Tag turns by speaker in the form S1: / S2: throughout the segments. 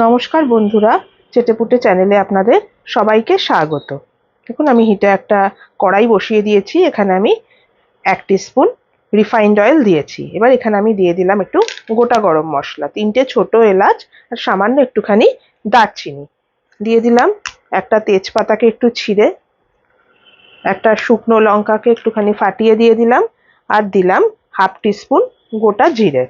S1: নমস্কার বন্ধুরা, চেটেপুটে চ্যানেলে আপনাদের সবাইকে স্বাগত। দেখুন, আমি হিটে একটা কড়াই বসিয়ে দিয়েছি, এখানে আমি এক স্পুন রিফাইন্ড অয়েল দিয়েছি। এবার এখানে আমি দিয়ে দিলাম একটু গোটা গরম মশলা, তিনটে ছোট এলাচ আর সামান্য একটুখানি দারচিনি। দিয়ে দিলাম একটা তেজপাতাকে একটু ছিঁড়ে, একটা শুকনো লঙ্কাকে একটুখানি ফাটিয়ে দিয়ে দিলাম আর দিলাম হাফ স্পুন গোটা জিরে।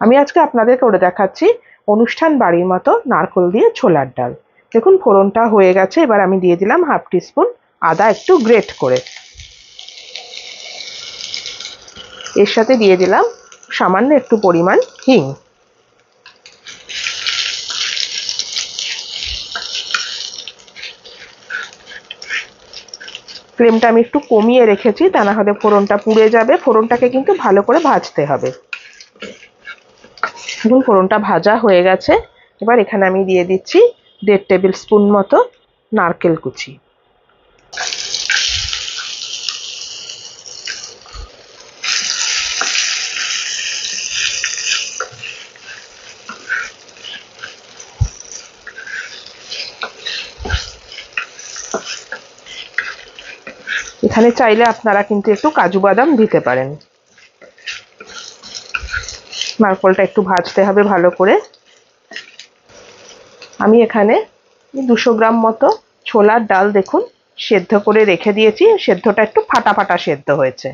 S1: আমি আজকে আপনাদের করে দেখাচ্ছি অনুষ্ঠান বাড়ির মতো নারকোল দিয়ে ছোলার ডাল। দেখুন, ফোড়নটা হয়ে গেছে। এবার আমি দিয়ে দিলাম হাফ স্পুন আদা একটু গ্রেট করে। এর সাথে দিয়ে দিলাম সামান্য একটু পরিমাণ হিং। ফ্লেমটা আমি একটু কমিয়ে রেখেছি, তা না হলে ফোড়নটা পুড়ে যাবে। ফোড়নটাকে কিন্তু ভালো করে ভাজতে হবে। দেখুন, ফোড়নটা ভাজা হয়ে গেছে। এবার এখানে আমি দিয়ে দিচ্ছি দেড় টেবিল স্পুন মতো নারকেল কুচি। এখানে চাইলে আপনারা কিন্তু একটু কাজু বাদাম দিতে পারেন। নারকলটা একটু ভাজতে হবে ভালো করে। আমি এখানে দুশো গ্রাম মতো ছোলার ডাল দেখুন, সেদ্ধ করে রেখে দিয়েছি। সেদ্ধটা একটু ফাটা ফাটা সেদ্ধ হয়েছে।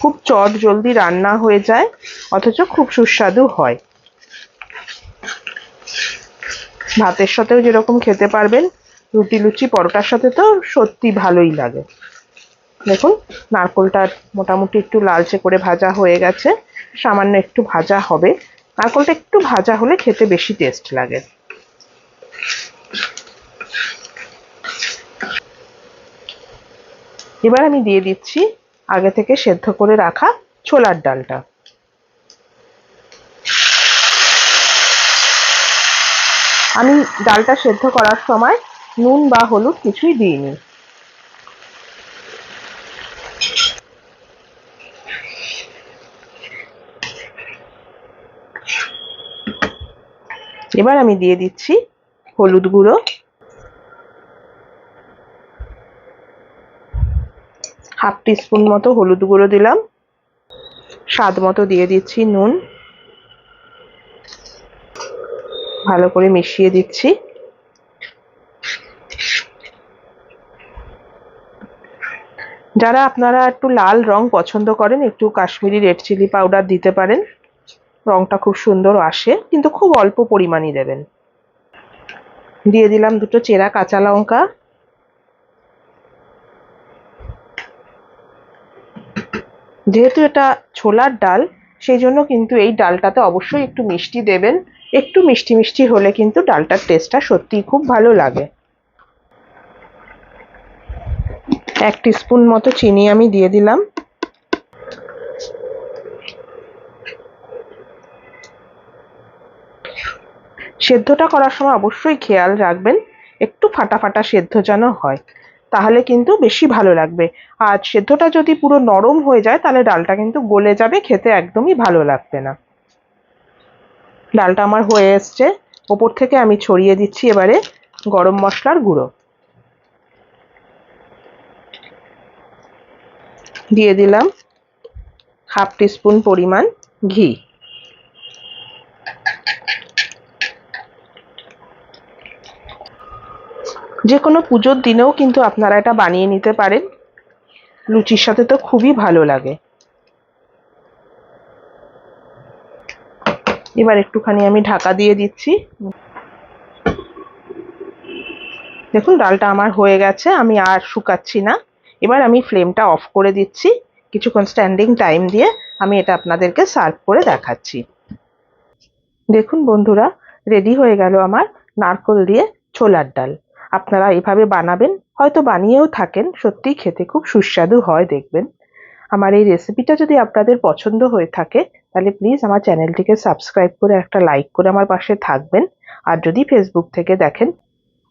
S1: খুব চট জলদি রান্না হয়ে যায়, অথচ খুব সুস্বাদু হয়। ভাতের সাথেও যেরকম খেতে পারবেন রুটি লুচি, পরোটার সাথে তো সত্যি ভালোই লাগে। দেখুন, নারকোলটা মোটামুটি একটু লালচে করে ভাজা হয়ে গেছে। সামান্য একটু ভাজা হবে। নারকোলটা একটু ভাজা হলে খেতে বেশি টেস্ট লাগে। এবার আমি দিয়ে দিচ্ছি আগে থেকে সেদ্ধ করে রাখা ছোলার ডালটা। আমি ডালটা সেদ্ধ করার সময় নুন বা হলুদ কিছুই দিইনি। এবার আমি দিয়ে দিচ্ছি হলুদ গুঁড়ো। হাফ টিস্পুন মতো হলুদ গুঁড়ো দিলাম। স্বাদ মতো দিয়ে দিচ্ছি নুন। ভালো করে মিশিয়ে দিচ্ছি। যারা আপনারা একটু লাল রং পছন্দ করেন, একটু কাশ্মীরি রেড চিলি পাউডার দিতে পারেন, রংটা খুব সুন্দর আসে, কিন্তু খুব অল্প পরিমাণই দেবেন। দিয়ে দিলাম দুটো চেরা কাঁচা লঙ্কা। যেহেতু এটা ছোলার ডাল, সেই জন্য কিন্তু এই ডালটাতে অবশ্যই একটু মিষ্টি দেবেন। একটু মিষ্টি মিষ্টি হলে কিন্তু ডালটার টেস্টটা সত্যিই খুব ভালো লাগে। এক স্পুন মতো চিনি আমি দিয়ে দিলাম। সেদ্ধটা করার সময় অবশ্যই খেয়াল রাখবেন, একটু ফাটা ফাটা সেদ্ধ যেন হয়, তাহলে কিন্তু বেশি ভালো লাগবে। আর সেদ্ধটা যদি পুরো নরম হয়ে যায়, তাহলে ডালটা কিন্তু গলে যাবে, খেতে একদমই ভালো লাগবে না। ডালটা আমার হয়ে এসছে। ওপর থেকে আমি ছড়িয়ে দিচ্ছি এবারে গরম মশলার গুঁড়ো। দিয়ে দিলাম হাফ টিস্পুন পরিমাণ ঘি। যে কোনো পুজোর দিনেও কিন্তু আপনারা এটা বানিয়ে নিতে পারেন। লুচির সাথে তো খুবই ভালো লাগে। এবার একটুখানি আমি ঢাকা দিয়ে দিচ্ছি। দেখুন, ডালটা আমার হয়ে গেছে, আমি আর শুকাচ্ছি না। এবার আমি ফ্লেমটা অফ করে দিচ্ছি। কিছুক্ষণ স্ট্যান্ডিং টাইম দিয়ে আমি এটা আপনাদেরকে সার্ভ করে দেখাচ্ছি। দেখুন বন্ধুরা, রেডি হয়ে গেল আমার নারকোল দিয়ে ছোলার ডাল। আপনারা এভাবে বানাবেন, হয়তো বানিয়েও থাকেন, সত্যিই খেতে খুব সুস্বাদু হয় দেখবেন। আমার এই রেসিপিটা যদি আপনাদের পছন্দ হয়ে থাকে, তাহলে প্লিজ আমার চ্যানেলটিকে সাবস্ক্রাইব করে একটা লাইক করে আমার পাশে থাকবেন। আর যদি ফেসবুক থেকে দেখেন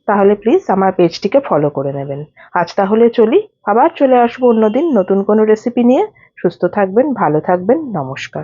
S1: তাহলে প্লিজ আমার পেজটিকে ফলো করে নেবেন। আজ তাহলে চলি, আবার চলে আসব অন্যদিন নতুন কোনো রেসিপি নিয়ে। সুস্থ থাকবেন, ভালো থাকবেন, নমস্কার।